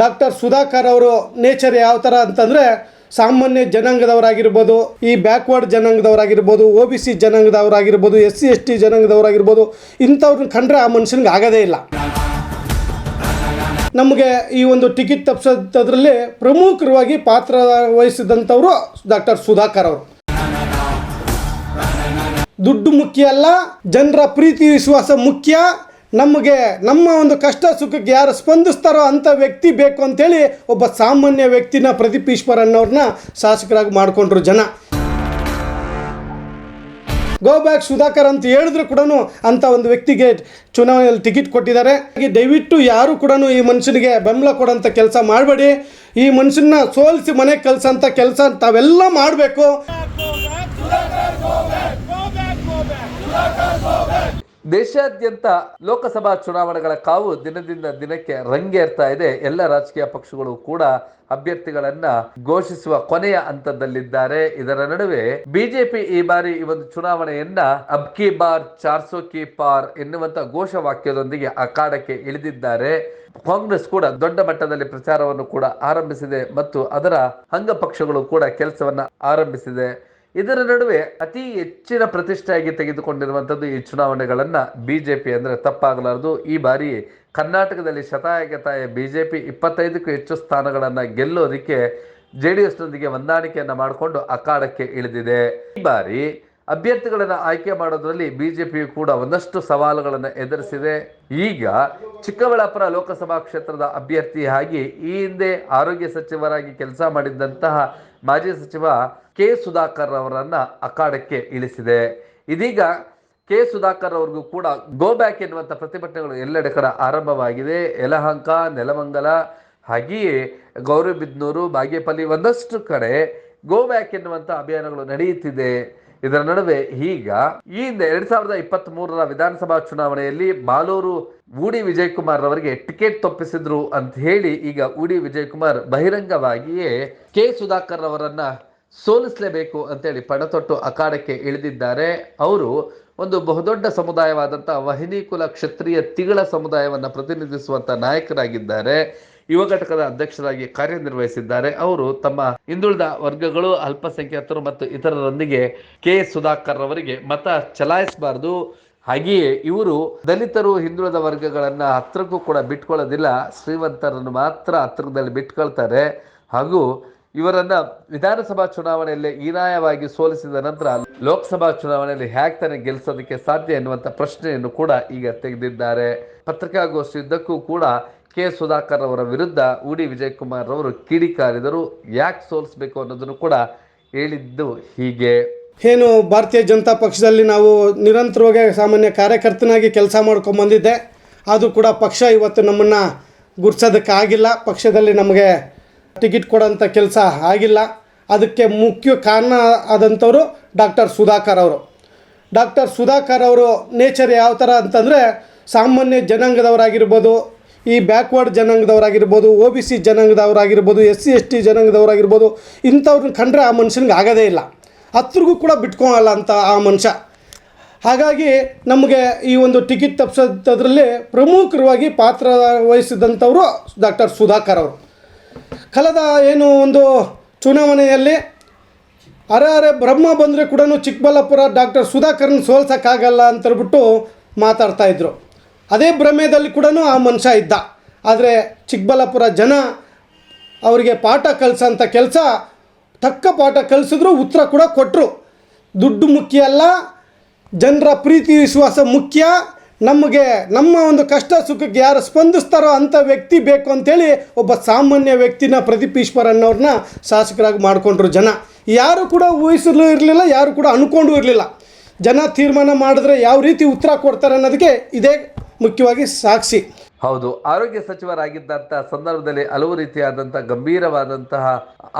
Doctor Sudhakar ಅವರು nature ಯಾವ ಥರ ಅಂತಂದರೆ ಸಾಮಾನ್ಯ ಜನಾಂಗದವರಾಗಿರ್ಬೋದು, ಈ ಬ್ಯಾಕ್ವರ್ಡ್ ಜನಾಂಗದವರಾಗಿರ್ಬೋದು ಒ ಬಿ ಸಿ ಜನಾಂಗದವರಾಗಿರ್ಬೋದು ಎಸ್ ಸಿ ಎಸ್ ಟಿ ಜನಾಂಗದವರಾಗಿರ್ಬೋದು ಇಂಥವ್ರನ್ನ ಕಂಡ್ರೆ ಆ ಮನುಷ್ಯನಿಗೆ ಆಗೋದೇ ಇಲ್ಲ. ನಮಗೆ ಈ ಒಂದು ಟಿಕೆಟ್ ತಪ್ಪಿಸೋದ್ರಲ್ಲಿ ಪ್ರಮುಖವಾಗಿ ಪಾತ್ರ ವಹಿಸಿದಂಥವರು ಡಾಕ್ಟರ್ ಸುಧಾಕರ್ ಅವರು. ದುಡ್ಡು ಮುಖ್ಯ ಅಲ್ಲ, ಜನರ ಪ್ರೀತಿ ವಿಶ್ವಾಸ ಮುಖ್ಯ ನಮಗೆ ನಮ್ಮ ಒಂದು ಕಷ್ಟ ಸುಖಕ್ಕೆ ಯಾರು ಸ್ಪಂದಿಸ್ತಾರೋ ಅಂಥ ವ್ಯಕ್ತಿ ಬೇಕು ಅಂತೇಳಿ ಒಬ್ಬ ಸಾಮಾನ್ಯ ವ್ಯಕ್ತಿನ ಪ್ರದೀಪ್ ಈಶ್ವರ್ ಅನ್ನೋರನ್ನ ಶಾಸಕರಾಗಿ ಮಾಡಿಕೊಂಡ್ರು ಜನ. ಗೋ ಬ್ಯಾಕ್ ಸುಧಾಕರ್ ಅಂತ ಹೇಳಿದ್ರು ಕೂಡ ಅಂಥ ಒಂದು ವ್ಯಕ್ತಿಗೆ ಚುನಾವಣೆಯಲ್ಲಿ ಟಿಕೆಟ್ ಕೊಟ್ಟಿದ್ದಾರೆ. ಹಾಗೆ ದಯವಿಟ್ಟು ಯಾರು ಕೂಡ ಈ ಮನುಷ್ಯನಿಗೆ ಬೆಂಬಲ ಕೊಡೋಂಥ ಕೆಲಸ ಮಾಡಬೇಡಿ. ಈ ಮನುಷ್ಯನ ಸೋಲಿಸಿ ಮನೆಗೆ ಕಲಿಸೋಂಥ ಕೆಲಸ ತಾವೆಲ್ಲ ಮಾಡಬೇಕು. ದೇಶಾದ್ಯಂತ ಲೋಕಸಭಾ ಚುನಾವಣೆಗಳ ಕಾವು ದಿನದಿಂದ ದಿನಕ್ಕೆ ರಂಗೇರ್ತಾ ಇದೆ. ಎಲ್ಲ ರಾಜಕೀಯ ಪಕ್ಷಗಳು ಕೂಡ ಅಭ್ಯರ್ಥಿಗಳನ್ನ ಘೋಷಿಸುವ ಕೊನೆಯ ಹಂತದಲ್ಲಿದ್ದಾರೆ. ಇದರ ನಡುವೆ ಬಿಜೆಪಿ ಈ ಬಾರಿ ಈ ಒಂದು ಚುನಾವಣೆಯನ್ನ ಅಬ್ ಕಿ ಬಾರ್, ಚಾರ್ಸೋ ಕಿ ಪಾರ್ ಎನ್ನುವಂತ ಘೋಷವಾಕ್ಯದೊಂದಿಗೆ ಅಖಾಡಕ್ಕೆ ಇಳಿದಿದ್ದಾರೆ. ಕಾಂಗ್ರೆಸ್ ಕೂಡ ದೊಡ್ಡ ಮಟ್ಟದಲ್ಲಿ ಪ್ರಚಾರವನ್ನು ಕೂಡ ಆರಂಭಿಸಿದೆ ಮತ್ತು ಅದರ ಅಂಗಪಕ್ಷಗಳು ಕೂಡ ಕೆಲಸವನ್ನ ಆರಂಭಿಸಿದೆ. ಇದರ ನಡುವೆ ಅತಿ ಹೆಚ್ಚಿನ ಪ್ರತಿಷ್ಠೆಯಾಗಿ ತೆಗೆದುಕೊಂಡಿರುವಂಥದ್ದು ಈ ಚುನಾವಣೆಗಳನ್ನ ಬಿಜೆಪಿ ಅಂದ್ರೆ ತಪ್ಪಾಗಲಾರದು. ಈ ಬಾರಿ ಕರ್ನಾಟಕದಲ್ಲಿ ಶತಾಯಗತಾಯ ಬಿಜೆಪಿ ಇಪ್ಪತ್ತೈದಕ್ಕೂ ಹೆಚ್ಚು ಸ್ಥಾನಗಳನ್ನ ಗೆಲ್ಲೋದಕ್ಕೆ ಜೆ ಡಿ ಎಸ್ನೊಂದಿಗೆ ಹೊಂದಾಣಿಕೆಯನ್ನ ಮಾಡಿಕೊಂಡು ಅಖಾಡಕ್ಕೆ ಇಳಿದಿದೆ. ಈ ಬಾರಿ ಅಭ್ಯರ್ಥಿಗಳನ್ನ ಆಯ್ಕೆ ಮಾಡೋದ್ರಲ್ಲಿ ಬಿಜೆಪಿ ಕೂಡ ಒಂದಷ್ಟು ಸವಾಲುಗಳನ್ನು ಎದುರಿಸಿದೆ. ಈಗ ಚಿಕ್ಕಬಳ್ಳಾಪುರ ಲೋಕಸಭಾ ಕ್ಷೇತ್ರದ ಅಭ್ಯರ್ಥಿಯಾಗಿ ಈ ಹಿಂದೆ ಆರೋಗ್ಯ ಸಚಿವರಾಗಿ ಕೆಲಸ ಮಾಡಿದ್ದಂತಹ ಮಾಜಿ ಸಚಿವ ಕೆ ಸುಧಾಕರ್ ಅವರನ್ನ ಅಖಾಡಕ್ಕೆ ಇಳಿಸಿದೆ. ಇದೀಗ ಕೆ ಸುಧಾಕರ್ ಅವ್ರಿಗೂ ಕೂಡ ಗೋ ಬ್ಯಾಕ್ ಎನ್ನುವಂಥ ಪ್ರತಿಭಟನೆಗಳು ಎಲ್ಲೆಡೆ ಕಡೆ ಆರಂಭವಾಗಿದೆ. ಯಲಹಂಕ, ನೆಲಮಂಗಲ, ಹಾಗೆಯೇ ಗೌರಿಬಿದ್ನೂರು, ಬಾಗೇಪಲ್ಲಿ ಒಂದಷ್ಟು ಕಡೆ ಗೋ ಬ್ಯಾಕ್ ಎನ್ನುವಂಥ ಅಭಿಯಾನಗಳು ನಡೆಯುತ್ತಿದೆ. ಇದರ ನಡುವೆ ಈಗ ಈ ಹಿಂದೆ ಎರಡ್ ಸಾವಿರದ ಇಪ್ಪತ್ತ್ ಮೂರರ ವಿಧಾನಸಭಾ ಚುನಾವಣೆಯಲ್ಲಿ ಬಾಲೂರು ಉಡಿ ವಿಜಯ್ ಕುಮಾರ್ ಅವರಿಗೆ ಟಿಕೆಟ್ ತಪ್ಪಿಸಿದ್ರು ಅಂತ ಹೇಳಿ ಈಗ ಉಡಿ ವಿಜಯ್ ಕುಮಾರ್ ಬಹಿರಂಗವಾಗಿಯೇ ಕೆ ಸುಧಾಕರ್ ಅವರನ್ನ ಸೋಲಿಸಲೇಬೇಕು ಅಂತೇಳಿ ಪಣತೊಟ್ಟು ಅಖಾಡಕ್ಕೆ ಇಳಿದಿದ್ದಾರೆ. ಅವರು ಒಂದು ಬಹುದೊಡ್ಡ ಸಮುದಾಯವಾದಂಥ ವಹಿನಿ ಕುಲ ಕ್ಷತ್ರಿಯ ತಿಗಳ ಸಮುದಾಯವನ್ನು ಪ್ರತಿನಿಧಿಸುವಂತ ನಾಯಕರಾಗಿದ್ದಾರೆ. ಯುವ ಘಟಕದ ಅಧ್ಯಕ್ಷರಾಗಿ ಕಾರ್ಯನಿರ್ವಹಿಸಿದ್ದಾರೆ. ಅವರು ತಮ್ಮ ಹಿಂದುಳಿದ ವರ್ಗಗಳು, ಅಲ್ಪಸಂಖ್ಯಾತರು ಮತ್ತು ಇತರರೊಂದಿಗೆ ಕೆ. ಸುಧಾಕರ್ ಅವರಿಗೆ ಮತ ಚಲಾಯಿಸಬಾರದು. ಹಾಗೆಯೇ ಇವರು ದಲಿತರು, ಹಿಂದುಳಿದ ವರ್ಗಗಳನ್ನ ಹತ್ರಕ್ಕೂ ಕೂಡ ಬಿಟ್ಕೊಳ್ಳೋದಿಲ್ಲ. ಶ್ರೀಮಂತರನ್ನು ಮಾತ್ರ ಹತ್ರದಲ್ಲಿ ಬಿಟ್ಕೊಳ್ತಾರೆ. ಹಾಗೂ ಇವರನ್ನ ವಿಧಾನಸಭಾ ಚುನಾವಣೆಯಲ್ಲಿ ಹೀನಾಯವಾಗಿ ಸೋಲಿಸಿದ ನಂತರ ಲೋಕಸಭಾ ಚುನಾವಣೆಯಲ್ಲಿ ಹ್ಯಾಕ್ ತಾನೆ ಗೆಲ್ಲಿಸೋದಕ್ಕೆ ಸಾಧ್ಯ ಎನ್ನುವಂಥ ಪ್ರಶ್ನೆಯನ್ನು ಕೂಡ ಈಗ ತೆಗೆದಿದ್ದಾರೆ. ಪತ್ರಿಕಾಗೋಷ್ಠಿಯುದ್ದಕ್ಕೂ ಕೂಡ ಕೆ ಸುಧಾಕರ್ ಅವರ ವಿರುದ್ಧ ಉಡಿ ವಿಜಯ್ ಕುಮಾರ್ ಅವರು ಕಿಡಿಕಾರಿದರು ಯಾಕೆ ಸೋಲಿಸಬೇಕು ಅನ್ನೋದನ್ನು ಕೂಡ ಹೇಳಿದ್ದು ಹೀಗೆ. ಏನು, ಭಾರತೀಯ ಜನತಾ ಪಕ್ಷದಲ್ಲಿ ನಾವು ನಿರಂತರವಾಗಿ ಸಾಮಾನ್ಯ ಕಾರ್ಯಕರ್ತನಾಗಿ ಕೆಲಸ ಮಾಡ್ಕೊಂಬಂದಿದ್ದೆ ಅದು ಕೂಡ ಪಕ್ಷ ಇವತ್ತು ನಮ್ಮನ್ನು ಗುರ್ಸೋದಕ್ಕಾಗಿಲ್ಲ ಪಕ್ಷದಲ್ಲಿ ನಮಗೆ ಟಿಕೆಟ್ ಕೊಡೋಂಥ ಕೆಲಸ ಆಗಿಲ್ಲ. ಅದಕ್ಕೆ ಮುಖ್ಯ ಕಾರಣ ಆದಂಥವರು ಡಾಕ್ಟರ್ ಸುಧಾಕರ್ ಅವರು. ಡಾಕ್ಟರ್ ಸುಧಾಕರ್ ಅವರು ನೇಚರ್ ಯಾವ ಥರ ಅಂತಂದರೆ ಸಾಮಾನ್ಯ ಜನಾಂಗದವರಾಗಿರ್ಬೋದು ಈ ಬ್ಯಾಕ್ವರ್ಡ್ ಜನಾಂಗದವರಾಗಿರ್ಬೋದು, ಒ ಬಿ ಸಿ ಜನಾಂಗದವರಾಗಿರ್ಬೋದು, ಎಸ್ ಸಿ, ಎಸ್ ಟಿ ಜನಾಂಗದವರಾಗಿರ್ಬೋದು ಇಂಥವ್ರನ್ನ ಕಂಡ್ರೆ ಆ ಮನುಷ್ಯನಿಗೆ ಆಗೋದೇ ಇಲ್ಲ. ಹತ್ರಗೂ ಕೂಡ ಬಿಟ್ಕೊಳಲ್ಲ ಅಂತ ಆ ಮನುಷ್ಯ. ಹಾಗಾಗಿ ನಮಗೆ ಈ ಒಂದು ಟಿಕೆಟ್ ತಪ್ಪಿಸೋದ್ರಲ್ಲಿ ಪ್ರಮುಖವಾಗಿ ಪಾತ್ರ ವಹಿಸಿದಂಥವರು ಡಾಕ್ಟರ್ ಸುಧಾಕರ್ ಅವರು. ಕಳೆದ ಏನು ಒಂದು ಚುನಾವಣೆಯಲ್ಲಿ ಅರೆ ಅರೆ ಬ್ರಹ್ಮ ಬಂದರೆ ಕೂಡ ಚಿಕ್ಕಬಳ್ಳಾಪುರ ಡಾಕ್ಟರ್ ಸುಧಾಕರ್ನ ಸೋಲ್ಸೋಕ್ಕಾಗಲ್ಲ ಅಂತೇಳ್ಬಿಟ್ಟು ಮಾತಾಡ್ತಾಯಿದ್ರು ಅದೇ ಭ್ರಮೆಯಲ್ಲಿ ಕೂಡ ಆ ಮನುಷ್ಯ ಇದ್ದ. ಆದರೆ ಚಿಕ್ಕಬಳ್ಳಾಪುರ ಜನ ಅವರಿಗೆ ಪಾಠ ಕಲಿಸೋಂಥ ಕೆಲಸ, ತಕ್ಕ ಪಾಠ ಕಲಿಸಿದ್ರು ಉತ್ತರ ಕೂಡ ಕೊಟ್ಟರು ದುಡ್ಡು ಮುಖ್ಯ ಅಲ್ಲ, ಜನರ ಪ್ರೀತಿ, ವಿಶ್ವಾಸ ಮುಖ್ಯ. ನಮಗೆ, ನಮ್ಮ ಒಂದು ಕಷ್ಟ ಸುಖಕ್ಕೆ ಯಾರು ಸ್ಪಂದಿಸ್ತಾರೋ ಅಂಥ ವ್ಯಕ್ತಿ ಬೇಕು ಅಂತೇಳಿ ಒಬ್ಬ ಸಾಮಾನ್ಯ ವ್ಯಕ್ತಿನ ಪ್ರದೀಪ್ ಈಶ್ವರ್ ಅನ್ನೋರನ್ನ ಶಾಸಕರಾಗಿ ಮಾಡಿಕೊಂಡ್ರು ಜನ. ಯಾರು ಕೂಡ ಊಹಿಸಲು ಇರಲಿಲ್ಲ, ಯಾರು ಕೂಡ ಅನ್ಕೊಂಡು ಇರಲಿಲ್ಲ. ಜನ ತೀರ್ಮಾನ ಮಾಡಿದ್ರೆ ಯಾವ ರೀತಿ ಉತ್ತರ ಕೊಡ್ತಾರೆ ಅನ್ನೋದಕ್ಕೆ ಇದೇ ಮುಖ್ಯವಾಗಿ ಸಾಕ್ಷಿ. ಹೌದು, ಆರೋಗ್ಯ ಸಚಿವರಾಗಿದ್ದಂತಹ ಸಂದರ್ಭದಲ್ಲಿ ಹಲವು ರೀತಿಯಾದಂತಹ ಗಂಭೀರವಾದಂತಹ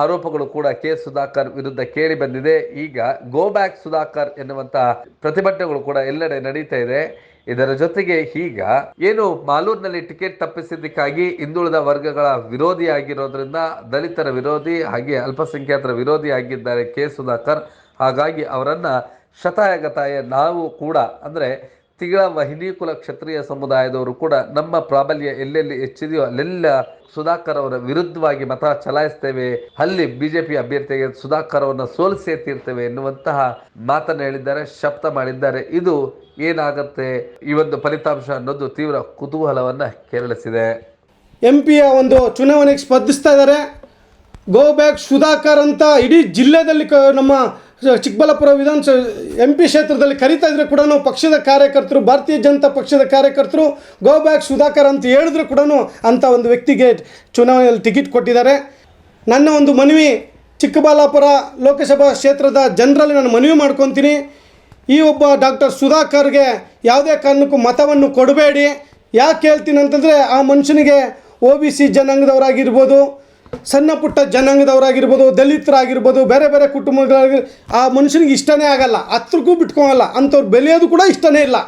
ಆರೋಪಗಳು ಕೂಡ ಕೆ ಸುಧಾಕರ್ ವಿರುದ್ಧ ಕೇಳಿ ಬಂದಿದೆ. ಈಗ ಗೋ ಬ್ಯಾಕ್ ಸುಧಾಕರ್ ಎನ್ನುವಂತಹ ಪ್ರತಿಭಟನೆಗಳು ಕೂಡ ಎಲ್ಲೆಡೆ ನಡೀತಾ ಇದೆ. ಇದರ ಜೊತೆಗೆ ಈಗ ಏನು ಮಾಲೂರಿನಲ್ಲಿ ಟಿಕೆಟ್ ತಪ್ಪಿಸಿದ್ದಕ್ಕಾಗಿ ಹಿಂದುಳಿದ ವರ್ಗಗಳ ವಿರೋಧಿ ಆಗಿರೋದ್ರಿಂದ ದಲಿತರ ವಿರೋಧಿ ಹಾಗೆ ಅಲ್ಪಸಂಖ್ಯಾತರ ವಿರೋಧಿ ಆಗಿದ್ದಾರೆ ಕೆ ಸುಧಾಕರ್. ಹಾಗಾಗಿ ಅವರನ್ನ ಶತಾಯಗತಾಯ ನಾವು ಕೂಡ, ಅಂದರೆ ತಿಗಳ ವಹಿನಿ ಕುಲ ಕ್ಷತ್ರಿಯ ಸಮುದಾಯದವರು ಕೂಡ ನಮ್ಮ ಪ್ರಾಬಲ್ಯ ಎಲ್ಲೆಲ್ಲಿ ಹೆಚ್ಚಿದೆಯೋ ಅಲ್ಲೆಲ್ಲ ಸುಧಾಕರ್ ಅವರ ವಿರುದ್ಧವಾಗಿ ಮತ ಚಲಾಯಿಸ್ತೇವೆ. ಅಲ್ಲಿ ಬಿಜೆಪಿ ಅಭ್ಯರ್ಥಿಗೆ ಸುಧಾಕರ್ ಅವರನ್ನ ಸೋಲಿಸೇ ತೀರ್ತೇವೆ ಎನ್ನುವಂತಹ ಮಾತನ್ನು ಹೇಳಿದ್ದಾರೆ ಶಬ್ದ ಮಾಡಿದ್ದಾರೆ. ಇದು ಏನಾಗುತ್ತೆ? ಈ ಒಂದು ಫಲಿತಾಂಶ ಅನ್ನೋದು ತೀವ್ರ ಕುತೂಹಲವನ್ನ ಕೆರಳಿಸಿದೆ. ಎಂ ಪಿಯ ಒಂದು ಚುನಾವಣೆಗೆ ಸ್ಪರ್ಧಿಸ್ತಾ ಇದ್ದಾರೆ. ಗೋ ಬ್ಯಾಕ್ ಸುಧಾಕರ್ ಅಂತ ಇಡೀ ಜಿಲ್ಲೆದಲ್ಲಿ ನಮ್ಮ ಚಿಕ್ಕಬಳ್ಳಾಪುರ ವಿಧಾನಸಭೆ ಎಂ ಪಿ ಕ್ಷೇತ್ರದಲ್ಲಿ ಕರೀತಾ ಇದ್ರೆ ಕೂಡ ಪಕ್ಷದ ಕಾರ್ಯಕರ್ತರು ಭಾರತೀಯ ಜನತಾ ಪಕ್ಷದ ಕಾರ್ಯಕರ್ತರು ಗೋ ಬ್ಯಾಕ್ ಸುಧಾಕರ್ ಅಂತ ಹೇಳಿದ್ರು ಕೂಡ ಅಂಥ ಒಂದು ವ್ಯಕ್ತಿಗೆ ಚುನಾವಣೆಯಲ್ಲಿ ಟಿಕೆಟ್ ಕೊಟ್ಟಿದ್ದಾರೆ ನನ್ನ ಒಂದು ಮನವಿ ಚಿಕ್ಕಬಳ್ಳಾಪುರ ಲೋಕಸಭಾ ಕ್ಷೇತ್ರದ ಜನರಲ್ಲಿ ನಾನು ಮನವಿ ಮಾಡ್ಕೊತೀನಿ ಈ ಒಬ್ಬ ಡಾಕ್ಟರ್ ಸುಧಾಕರ್ಗೆ ಯಾವುದೇ ಕಾರಣಕ್ಕೂ ಮತವನ್ನು ಕೊಡಬೇಡಿ. ಯಾಕೆ ಹೇಳ್ತೀನಿ ಅಂತಂದರೆ ಆ ಮನುಷ್ಯನಿಗೆ ಒ ಬಿ ಸಿ ಜನಾಂಗದವರಾಗಿರ್ಬೋದು. ಸಣ್ಣ ಪುಟ್ಟ ಜನಾಂಗದವರಾಗಿರ್ಬೋದು, ದಲಿತರಾಗಿರ್ಬೋದು, ಬೇರೆ ಬೇರೆ ಕುಟುಂಬಗಳಾಗಿ ಆ ಮನುಷ್ಯನಿಗೆ ಇಷ್ಟನೇ ಆಗಲ್ಲ. ಹತ್ರಕ್ಕೂ ಬಿಟ್ಕೊಳಲ್ಲ. ಅಂಥವ್ರು ಬೆಲೆಯೋದು ಕೂಡ ಇಷ್ಟನೇ ಇಲ್ಲ.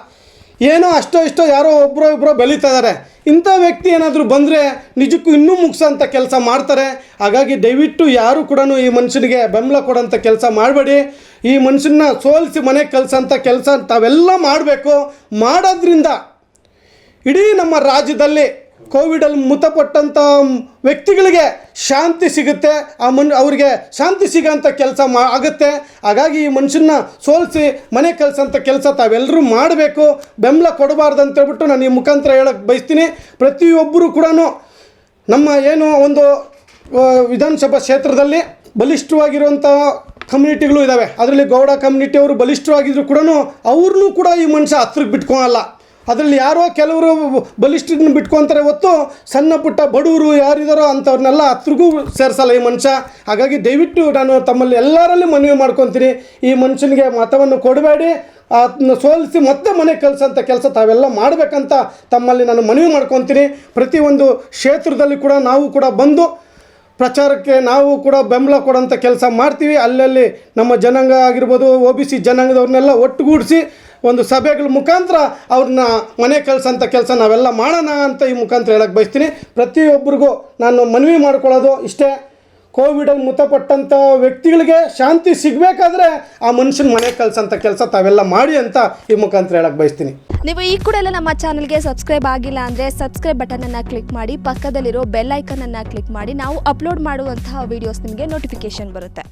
ಏನೋ ಅಷ್ಟೋ ಇಷ್ಟೋ ಯಾರೋ ಒಬ್ಬರೋ ಇಬ್ಬರೋ ಬೆಳೀತಾ ಇದ್ದಾರೆ ಇಂಥ ವ್ಯಕ್ತಿ ಏನಾದರೂ ಬಂದರೆ ನಿಜಕ್ಕೂ ಇನ್ನೂ ಮುಗಿಸೋಂಥ ಕೆಲಸ ಮಾಡ್ತಾರೆ. ಹಾಗಾಗಿ ದಯವಿಟ್ಟು ಯಾರೂ ಕೂಡ ಈ ಮನುಷ್ಯನಿಗೆ ಬೆಂಬಲ ಕೊಡೋಂಥ ಕೆಲಸ ಮಾಡಬೇಡಿ. ಈ ಮನುಷ್ಯನ ಸೋಲಿಸಿ ಮನೆಗೆ ಕಲಿಸೋಂಥ ಕೆಲಸ ತಾವೆಲ್ಲ ಮಾಡಬೇಕು. ಮಾಡೋದ್ರಿಂದ ಇಡೀ ನಮ್ಮ ರಾಜ್ಯದಲ್ಲಿ ಕೋವಿಡಲ್ಲಿ ಮೃತಪಟ್ಟಂಥ ವ್ಯಕ್ತಿಗಳಿಗೆ ಶಾಂತಿ ಸಿಗುತ್ತೆ, ಆ ಮನ್, ಅವರಿಗೆ ಶಾಂತಿ ಸಿಗೋಂಥ ಕೆಲಸ ಮಾ, ಆಗುತ್ತೆ. ಹಾಗಾಗಿ ಈ ಮನುಷ್ಯನ ಸೋಲಿಸಿ ಮನೆ ಕಳ್ಸೋಂಥ ಕೆಲಸ ತಾವೆಲ್ಲರೂ ಮಾಡಬೇಕು. ಬೆಂಬಲ ಕೊಡಬಾರ್ದು ಅಂತ ಹೇಳ್ಬಿಟ್ಟು ನಾನು ಈ ಮುಖಾಂತರ ಹೇಳಕ್ಕೆ ಬಯಸ್ತೀನಿ. ಪ್ರತಿಯೊಬ್ಬರು ಕೂಡ ನಮ್ಮ ಏನು ಒಂದು ವಿಧಾನಸಭಾ ಕ್ಷೇತ್ರದಲ್ಲಿ ಬಲಿಷ್ಠವಾಗಿರುವಂಥ ಕಮ್ಯುನಿಟಿಗಳು ಇದ್ದಾವೆ ಅದರಲ್ಲಿ ಗೌಡ ಕಮ್ಯುನಿಟಿಯವರು ಬಲಿಷ್ಠವಾಗಿದ್ರು ಕೂಡ ಅವ್ರನ್ನೂ ಕೂಡ ಈ ಮನುಷ್ಯ ಹತ್ರಕ್ಕೆ ಬಿಟ್ಕೊಳಲ್ಲ. ಅದರಲ್ಲಿ ಯಾರೋ ಕೆಲವರು ಬಲಿಷ್ಠನ ಬಿಟ್ಕೊತಾರೆ ಹೊತ್ತು ಸಣ್ಣ ಪುಟ್ಟ ಬಡವರು ಯಾರಿದಾರೋ ಅಂಥವ್ರನ್ನೆಲ್ಲ ಹತ್ರಗೂ ಸೇರಿಸಲ್ಲ ಈ ಮನುಷ್ಯ. ಹಾಗಾಗಿ ದಯವಿಟ್ಟು ನಾನು ತಮ್ಮಲ್ಲಿ ಎಲ್ಲರಲ್ಲಿ ಮನವಿ ಮಾಡ್ಕೊತೀನಿ. ಈ ಮನುಷ್ಯನಿಗೆ ಮತವನ್ನು ಕೊಡಬೇಡಿ. ಅದನ್ನ ಸೋಲಿಸಿ ಮತ್ತೆ ಮನೆ ಕಳ್ಸೋಂಥ ಕೆಲಸ ತಾವೆಲ್ಲ ಮಾಡಬೇಕಂತ ತಮ್ಮಲ್ಲಿ ನಾನು ಮನವಿ ಮಾಡ್ಕೊತೀನಿ. ಪ್ರತಿಯೊಂದು ಕ್ಷೇತ್ರದಲ್ಲಿ ಕೂಡ ನಾವು ಕೂಡ ಬಂದು ಪ್ರಚಾರಕ್ಕೆ ನಾವು ಕೂಡ ಬೆಂಬಲ ಕೊಡೋಂಥ ಕೆಲಸ ಮಾಡ್ತೀವಿ. ಅಲ್ಲಲ್ಲಿ ನಮ್ಮ ಜನಾಂಗ ಆಗಿರ್ಬೋದು ಒ ಬಿ ಸಿ ಜನಾಂಗದವ್ರನ್ನೆಲ್ಲ ಒಟ್ಟುಗೂಡಿಸಿ ಒಂದು ಸಭೆಗಳ ಮುಖಾಂತರ ಅವ್ರನ್ನ ಮನೆ ಕಳ್ಸೋಂಥ ಕೆಲಸ ನಾವೆಲ್ಲ ಮಾಡೋಣ ಅಂತ ಈ ಮುಖಾಂತರ ಹೇಳಕ್ಕೆ ಬಯಸ್ತೀನಿ. ಪ್ರತಿಯೊಬ್ಬರಿಗೂ ನಾನು ಮನವಿ ಮಾಡ್ಕೊಳ್ಳೋದು ಇಷ್ಟೇ. ಕೋವಿಡಲ್ಲಿ ಮೃತಪಟ್ಟಂಥ ವ್ಯಕ್ತಿಗಳಿಗೆ ಶಾಂತಿ ಸಿಗಬೇಕಾದ್ರೆ ಆ ಮನುಷ್ಯನ ಮನೆ ಕಳ್ಸೋಂಥ ಕೆಲಸ ತಾವೆಲ್ಲ ಮಾಡಿ ಅಂತ ಈ ಮುಖಾಂತರ ಹೇಳಕ್ಕೆ ಬಯಸ್ತೀನಿ. ನೀವು ಈ ಕೂಡ ಎಲ್ಲ ನಮ್ಮ ಚಾನಲ್ಗೆ ಸಬ್ಸ್ಕ್ರೈಬ್ ಆಗಿಲ್ಲ ಅಂದರೆ ಸಬ್ಸ್ಕ್ರೈಬ್ ಬಟನನ್ನು ಕ್ಲಿಕ್ ಮಾಡಿ, ಪಕ್ಕದಲ್ಲಿರೋ ಬೆಲ್ ಐಕನನ್ನು ಕ್ಲಿಕ್ ಮಾಡಿ, ನಾವು ಅಪ್ಲೋಡ್ ಮಾಡುವಂತಹ ವೀಡಿಯೋಸ್ ನಿಮಗೆ ನೋಟಿಫಿಕೇಶನ್ ಬರುತ್ತೆ.